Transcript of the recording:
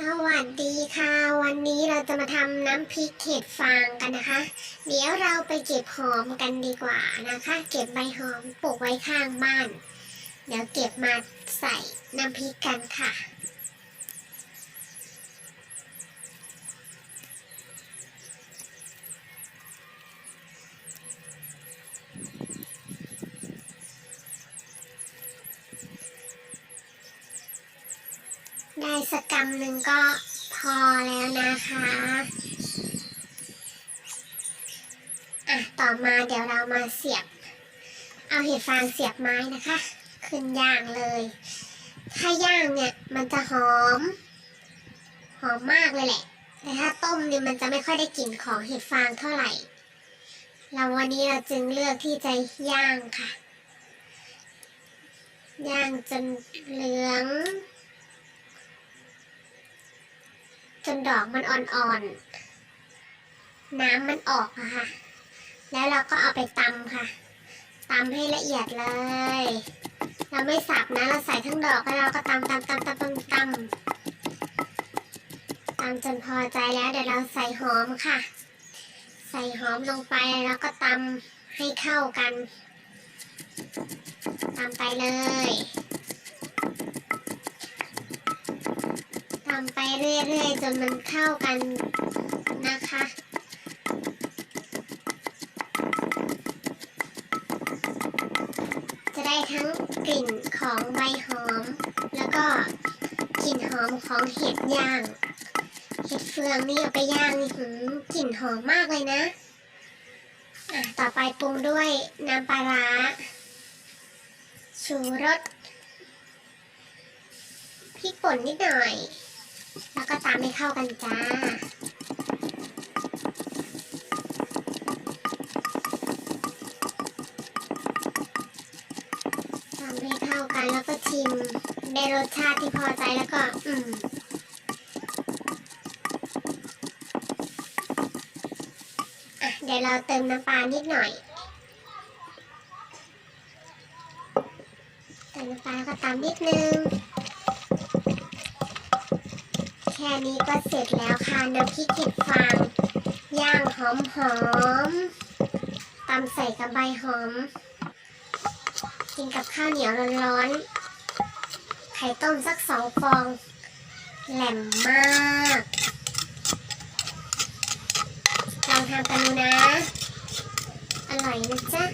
สวัสดีค่ะ วันนี้เราจะมาทำน้ำพริกเห็ดฟางกันนะคะ เดี๋ยวเราไปเก็บหอมกันดีกว่านะคะ เก็บใบหอมปลูกไว้ข้างบ้าน เดี๋ยวเก็บมาใส่น้ำพริกกันค่ะ ได้สักกำหนึ่งก็พอแล้วนะคะ อะ ต่อมาเดี๋ยวเรามาเสียบ เอาเห็ดฟางเสียบไม้นะคะ ขึ้นย่างเลย ถ้าย่างเนี่ยมันจะหอม หอมมากเลยแหละ แต่ถ้าต้มเนี่ยมันจะไม่ค่อยได้กลิ่นของเห็ดฟางเท่าไหร่ เราวันนี้เราจึงเลือกที่จะย่างค่ะ ย่างจนเหลือง จนดอกมันอ่อนๆ น้ำมันออกอะค่ะ แล้วเราก็เอาไปตำค่ะตำให้ละเอียดเลย เราไม่สับนะ เราใส่ทั้งดอกแล้วเราก็ตำตำตำตำตำตำตำจนพอใจแล้วเดี๋ยวเราใส่หอมค่ะ ใส่หอมลงไปแล้วก็ตำให้เข้ากันตำไปเลยำไปเรื่อยๆ จนมันเข้ากันนะคะ จะได้ทั้งกลิ่นของใบหอม แล้วก็กลิ่นหอมของเห็ดย่าง เห็ดเฟืองนี่เอาไปย่างนี่หืมกลิ่นหอมมากเลยนะอะต่อไปปรุงด้วยน้ำปลาร้าชูรสพริกป่นนิดหน่อย แล้วก็ตามให้เข้ากันจ้า ตามให้เข้ากันแล้วก็ชิมได้รสชาติที่พอใจแล้วก็ อืมอะเดี๋ยวเราเติมน้ำปลานิดหน่อย เติมน้ำปลาแล้วก็ตามนิดนึง ค่นี้ก็เสร็จแล้วค่ะน้ำพริกเห็ดฟางย่างหอมหอมตำใส่กับใบหอม กินกับข้าวเหนียวร้อนๆไข่ต้มสักสองฟอง แหลมมากลองทำกันดูนะ อร่อยนะจ๊ะ